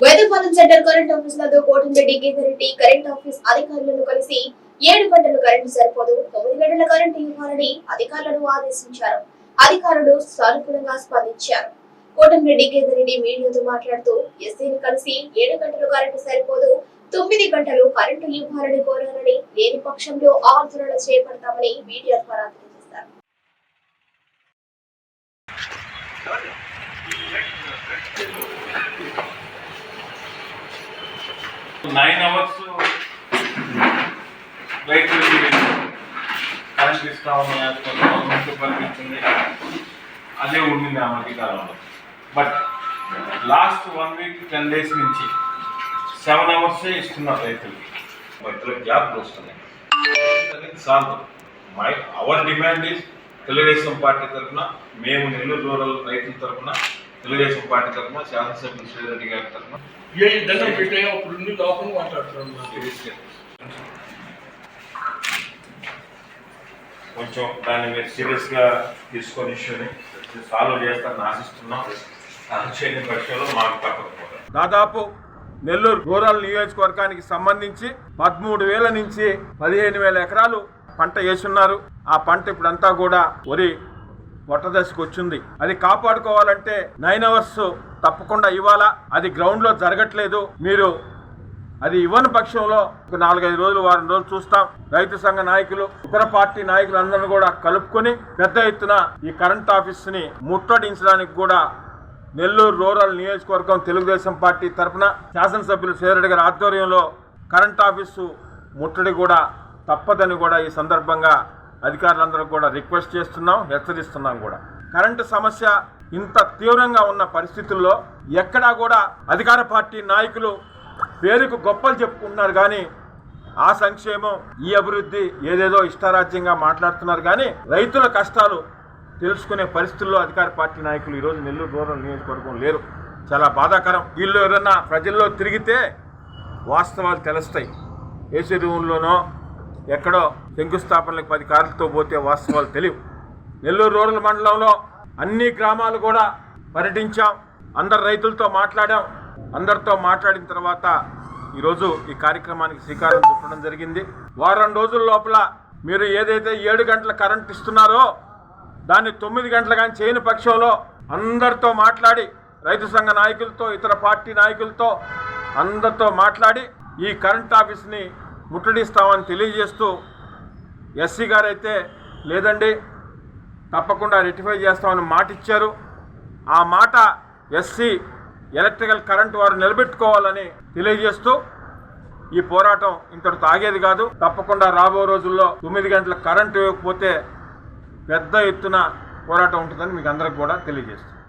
Vedapalem centre current office నందు Kotamreddy Geeta Reddy current office అధికారులను కలిసి ఏడు గంటలు కరెంటు సరిపోదు తొమ్మిది గంటల కరెంటు ఇవ్వాలని అధికారులను ఆదేశించారు. అధికారులు సానుకూలంగా స్పందించారు. కోటంరెడ్డి గీతారెడ్డి మీడియాతో మాట్లాడుతూ ఎస్సీని కలిసి ఏడు గంటలు కరెంటు సరిపోదు తొమ్మిది గంటలు కరెంటు ఇవ్వాలని కోరారని లేని పక్షంలో ఆందోళన చేపడతామని మీడియా ద్వారా నైన్ అవర్స్ రైతులకి కరెంట్ ఇస్తా గవర్నమెంట్ పరిపించింది అదే ఉండింది ఆ మధ్యకాలంలో but last one week ten days నుంచి సెవెన్ అవర్సే ఇస్తున్నారు రైతులకి మధ్యలో గ్యాప్లు వస్తున్నాయి solve my our demand is Telugu Desam party తరఫున మేము నెల్లూరు రూరల్ రైతుల తరఫున తెలుగుదేశం పార్టీ తరఫున శాసనసభ్యులు శ్రీరెడ్డి గారి తరఫున. ఏ దండం పెట్టే అప్పుడు నుండి లోపల మాట్లాడుతున్నాను. కొంచెం దాన్ని మీరు సీరియస్గా తీసుకొని ఇష్యూని సాల్వ్ చేస్తారని ఆశిస్తున్నాం. చేయని పక్షంలో మాకు తప్పకపోతే దాదాపు నెల్లూరు రూరల్ నియోజకవర్గానికి సంబంధించి పదమూడు వేల నుంచి పదిహేను వేల ఎకరాలు పంట వేసున్నారు. ఆ పంట ఇప్పుడంతా కూడా వరి మొట్టదశకు వచ్చింది అది కాపాడుకోవాలంటే నైన్ అవర్స్ తప్పకుండా ఇవ్వాలా? అది గ్రౌండ్లో జరగట్లేదు. మీరు అది ఇవ్వని పక్షంలో ఒక నాలుగైదు రోజులు వారం రోజులు చూస్తాం. రైతు సంఘ నాయకులు ఇతర పార్టీ నాయకులందరినీ కూడా కలుపుకొని పెద్ద ఎత్తున ఈ కరెంట్ ఆఫీస్ని ముట్టడించడానికి కూడా నెల్లూరు రూరల్ నియోజకవర్గం తెలుగుదేశం పార్టీ తరఫున శాసనసభ్యులు సేరెడ్డి గారి ఆధ్వర్యంలో కరెంట్ ఆఫీసు ముట్టడి కూడా తప్పదని కూడా ఈ సందర్భంగా అధికారులందరూ కూడా రిక్వెస్ట్ చేస్తున్నాం హెచ్చరిస్తున్నాం కూడా. కరెంటు సమస్య ఇంత తీవ్రంగా ఉన్న పరిస్థితుల్లో ఎక్కడా కూడా అధికార పార్టీ నాయకులు పేరుకు గొప్పలు చెప్పుకుంటున్నారు కానీ ఆ సంక్షేమం ఈ అభివృద్ధి ఏదేదో ఇష్టారాజ్యంగా మాట్లాడుతున్నారు కానీ రైతుల కష్టాలు తెలుసుకునే పరిస్థితుల్లో అధికార పార్టీ నాయకులు ఈరోజు నెల్లూరు రూరల్ నియోజకవర్గం లేరు. చాలా బాధాకరం. వీళ్ళు ఎవరన్నా ప్రజల్లో తిరిగితే వాస్తవాలు తెలుస్తాయి. ఏసీ రూమ్లోనో ఎక్కడో శంకుస్థాపనలకు పది కార్లతో పోతే వాస్తవాలు తెలియవు. నెల్లూరు రూరల్ మండలంలో అన్ని గ్రామాలు కూడా పర్యటించాం. అందరు రైతులతో మాట్లాడాం. అందరితో మాట్లాడిన తర్వాత ఈరోజు ఈ కార్యక్రమానికి శ్రీకారం చుట్టడం జరిగింది. వారం రోజుల లోపల మీరు ఏదైతే ఏడు గంటల కరెంట్ ఇస్తున్నారో దాన్ని తొమ్మిది గంటల కానీ చేయని పక్షంలో అందరితో మాట్లాడి రైతు సంఘ నాయకులతో ఇతర పార్టీ నాయకులతో అందరితో మాట్లాడి ఈ కరెంట్ ఆఫీస్ని ముట్టడిస్తామని తెలియజేస్తూ ఎస్సీ గారైతే లేదండి తప్పకుండా రెటిఫై చేస్తామని మాట ఇచ్చారు ఆ మాట ఎస్సీ ఎలక్ట్రికల్ కరెంట్ వారు నిలబెట్టుకోవాలని తెలియజేస్తూ ఈ పోరాటం ఇంతటి తాగేది కాదు. తప్పకుండా రాబో రోజుల్లో తొమ్మిది గంటల కరెంటు ఇవ్వకపోతే పెద్ద ఎత్తున పోరాటం ఉంటుందని మీకు అందరికి కూడా తెలియజేస్తుంది